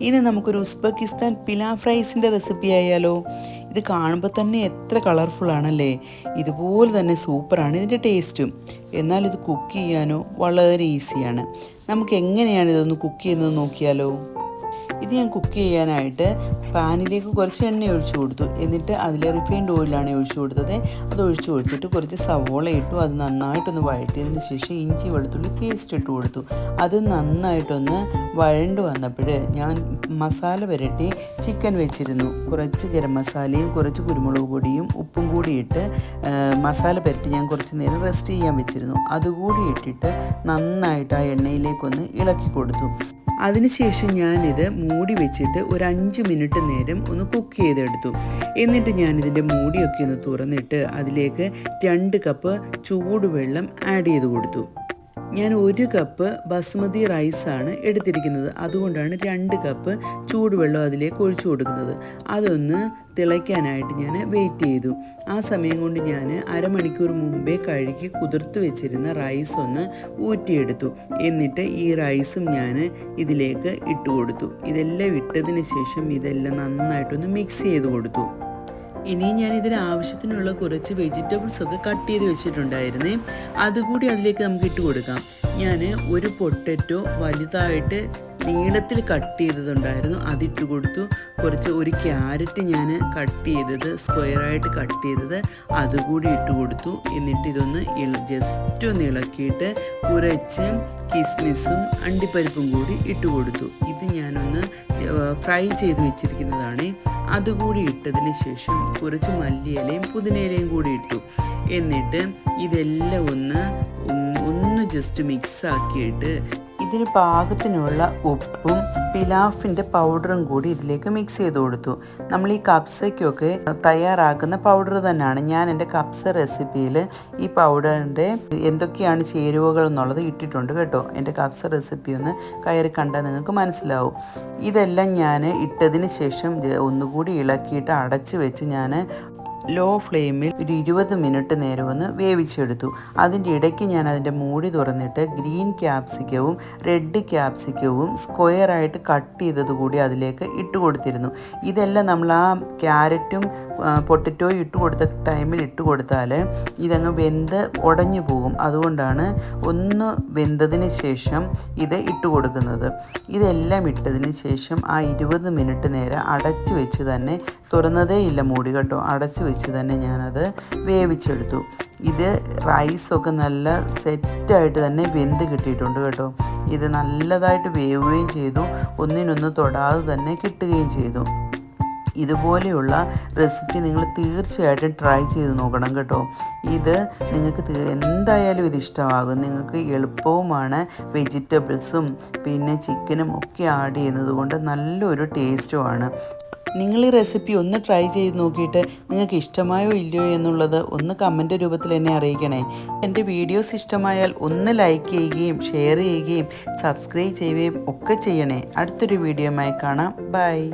ഇനി നമുക്കൊരു Uzbekistan pilaf റൈസിന്റെ recipe ആയാലോ? ഇത് കാണുമ്പോൾ തന്നെ എത്ര കളർഫുൾ ആണല്ലേ? ഇതുപോലെ തന്നെ സൂപ്പറാണ് ഇതിന്റെ ടേസ്റ്റും. എന്നാൽ ഇത് കുക്ക് ചെയ്യാനോ വളരെ ഈസിയാണ് നമുക്ക് എങ്ങനെയാണ് ഇതൊന്ന് കുക്ക് ചെയ്യുന്നത് നോക്കിയാലോ? ഇത് ഞാൻ കുക്ക് ചെയ്യാനായിട്ട് പാനിലേക്ക് കുറച്ച് എണ്ണ ഒഴിച്ചു കൊടുത്തു. എന്നിട്ട് അതിൽ റിഫൈൻഡ് ഓയിലാണ് ഒഴിച്ചു കൊടുത്തത്. അത് ഒഴിച്ചു കൊടുത്തിട്ട് കുറച്ച് സവോള ഇട്ടു. അത് നന്നായിട്ടൊന്ന് വഴറ്റിയതിന് ശേഷം ഇഞ്ചി വെളുത്തുള്ളി പേസ്റ്റ് ഇട്ട് കൊടുത്തു. അത് നന്നായിട്ടൊന്ന് വഴണ്ട് വന്നപ്പോൾ ഞാൻ മസാല പുരട്ടി ചിക്കൻ വെച്ചിരുന്നു. കുറച്ച് ഗരം മസാലയും കുറച്ച് കുരുമുളക് പൊടിയും ഉപ്പും കൂടി ഇട്ട് മസാല പുരട്ടി ഞാൻ കുറച്ച് നേരം റെസ്റ്റ് ചെയ്യാൻ വെച്ചിരുന്നു. അതുകൂടി ഇട്ടിട്ട് നന്നായിട്ട് ആ എണ്ണയിലേക്കൊന്ന് ഇളക്കി കൊടുത്തു. അതിനുശേഷം ഞാനിത് മൂടി വെച്ചിട്ട് ഒരു അഞ്ച് മിനിറ്റ് നേരം ഒന്ന് കുക്ക് ചെയ്തെടുത്തു. എന്നിട്ട് ഞാനിതിന്റെ മൂടിയൊക്കെ ഒന്ന് തുറന്നിട്ട് അതിലേക്ക് രണ്ട് കപ്പ് ചൂടുവെള്ളം ആഡ് ചെയ്ത് കൊടുത്തു. ഞാൻ ഒരു കപ്പ് ബസ്മതി റൈസാണ് എടുത്തിരിക്കുന്നത്. അതുകൊണ്ടാണ് രണ്ട് കപ്പ് ചൂടുവെള്ളം അതിലേക്ക് ഒഴിച്ചു കൊടുക്കുന്നത്. അതൊന്ന് തിളയ്ക്കാനായിട്ട് ഞാൻ വെയിറ്റ് ചെയ്തു. ആ സമയം കൊണ്ട് ഞാൻ അരമണിക്കൂർ മുമ്പേ കഴുകി കുതിർത്ത് വെച്ചിരുന്ന റൈസ് ഒന്ന് ഊറ്റിയെടുത്തു. എന്നിട്ട് ഈ റൈസും ഞാൻ ഇതിലേക്ക് ഇട്ട് കൊടുത്തു ഇതെല്ലാം ഇട്ടതിന് ശേഷം ഇതെല്ലാം നന്നായിട്ടൊന്ന് മിക്സ് ചെയ്ത് കൊടുത്തു. ഇനി ഞാൻ ഇതിന് ആവശ്യത്തിനുള്ള കുറച്ച് വെജിറ്റബിൾസ് ഒക്കെ കട്ട് ചെയ്ത് വെച്ചിട്ടുണ്ടായിരുന്നേ. അതുകൂടി അതിലേക്ക് നമുക്ക് ഇട്ട് കൊടുക്കാം. ഞാൻ ഒരു പൊട്ടറ്റോ വലുതായിട്ട് നീളത്തിൽ കട്ട് ചെയ്തതുണ്ടായിരുന്നു. അതിട്ട് കൊടുത്തു. കുറച്ച് ഒരു ക്യാരറ്റ് ഞാൻ കട്ട് ചെയ്തത് സ്ക്വയറായിട്ട് കട്ട് ചെയ്തത്. അതുകൂടി ഇട്ട് കൊടുത്തു. എന്നിട്ട് ഇതൊന്ന് ജസ്റ്റ് ഒന്ന് ഇളക്കിയിട്ട് കുറച്ച് കിസ്മിസും അണ്ടിപ്പരിപ്പും കൂടി ഇട്ട് കൊടുത്തു. ഇത് ഞാനൊന്ന് ഫ്രൈ ചെയ്ത് വെച്ചിരിക്കുന്നതാണ്. അതുകൂടി ഇട്ടതിന് ശേഷം കുറച്ച് മല്ലിയിലയും പുതിനയിലയും കൂടി ഇട്ടു. എന്നിട്ട് ഇതെല്ലാം ഒന്ന് ഒന്ന് ജസ്റ്റ് മിക്സ് ആക്കിയിട്ട് ഇതിന് പാകത്തിനുള്ള ഉപ്പും പിലാഫിന്റെ പൗഡറും കൂടി ഇതിലേക്ക് മിക്സ് ചെയ്ത് കൊടുത്തു. നമ്മൾ ഈ കപ്സയ്ക്കൊക്കെ തയ്യാറാക്കുന്ന പൗഡർ തന്നെയാണ്. ഞാൻ എന്റെ കപ്സ റെസിപ്പിയിൽ ഈ പൗഡറിന്റെ എന്തൊക്കെയാണ് ചേരുവകൾ എന്നുള്ളത് ഇട്ടിട്ടുണ്ട് കേട്ടോ. എന്റെ കപ്സ റെസിപ്പി ഒന്ന് കയറി കണ്ടാൽ നിങ്ങൾക്ക് മനസ്സിലാവും. ഇതെല്ലാം ഞാൻ ഇട്ടതിന് ശേഷം ഒന്നുകൂടി ഇളക്കിയിട്ട് അടച്ച് വെച്ച് ഞാൻ ലോ ഫ്ലെയിമിൽ ഒരു ഇരുപത് മിനിറ്റ് നേരം ഒന്ന് വേവിച്ചെടുത്തു. അതിന്റെ ഇടയ്ക്ക് ഞാൻ അതിന്റെ മൂടി തുറന്നിട്ട് ഗ്രീൻ ക്യാപ്സിക്കവും റെഡ് ക്യാപ്സിക്കവും സ്ക്വയറായിട്ട് കട്ട് ചെയ്തത് കൂടി അതിലേക്ക് ഇട്ട് കൊടുത്തിരുന്നു. ഇതെല്ലാം നമ്മൾ ആ ക്യാരറ്റും പൊട്ടറ്റോയും ഇട്ട് കൊടുത്ത ടൈമിൽ ഇട്ട് കൊടുത്താൽ ഇതങ്ങ് വെന്ത് ഉടഞ്ഞു പോകും. അതുകൊണ്ടാണ് ഒന്ന് വെന്തതിന് ശേഷം ഇത് ഇട്ട് കൊടുക്കുന്നത്. ഇതെല്ലാം ഇട്ടതിന് ശേഷം ആ ഇരുപത് മിനിറ്റ് നേരം അടച്ചു വെച്ച് തന്നെ തുറന്നതേ ഇല്ല മൂടി കേട്ടോ. അടച്ചു വെച്ച് തന്നെ ഞാനത് വേവിച്ചെടുത്തു. ഇത് റൈസൊക്കെ നല്ല സെറ്റായിട്ട് തന്നെ വെന്ത് കിട്ടിയിട്ടുണ്ട് കേട്ടോ. ഇത് നല്ലതായിട്ട് വേവുകയും ചെയ്തു. ഒന്നിനൊന്ന് തൊടാതെ തന്നെ കിട്ടുകയും ചെയ്തു. ഇതുപോലെയുള്ള റെസിപ്പി നിങ്ങൾ തീർച്ചയായിട്ടും ട്രൈ ചെയ്ത് നോക്കണം കേട്ടോ. ഇത് നിങ്ങൾക്ക് എന്തായാലും ഇത് ഇഷ്ടമാകും. നിങ്ങൾക്ക് എളുപ്പവുമാണ് വെജിറ്റബിൾസും പിന്നെ ചിക്കനും ഒക്കെ ആഡ് ചെയ്യുന്നത് കൊണ്ട് നല്ലൊരു ടേസ്റ്റുമാണ് നിങ്ങൾ ഈ റെസിപ്പി ഒന്ന് ട്രൈ ചെയ്ത് നോക്കിയിട്ട് നിങ്ങൾക്ക് ഇഷ്ടമായോ ഇല്ലയോ എന്നുള്ളത് ഒന്ന് കമന്റ് രൂപത്തിൽ എന്നെ അറിയിക്കണേ. എന്റെ വീഡിയോസ് ഇഷ്ടമായാൽ ഒന്ന് ലൈക്ക് ചെയ്യുകയും ഷെയർ ചെയ്യുകയും സബ്സ്ക്രൈബ് ചെയ്യുകയും ഒക്കെ ചെയ്യണേ. അടുത്തൊരു വീഡിയോയുമായി കാണാം. ബൈ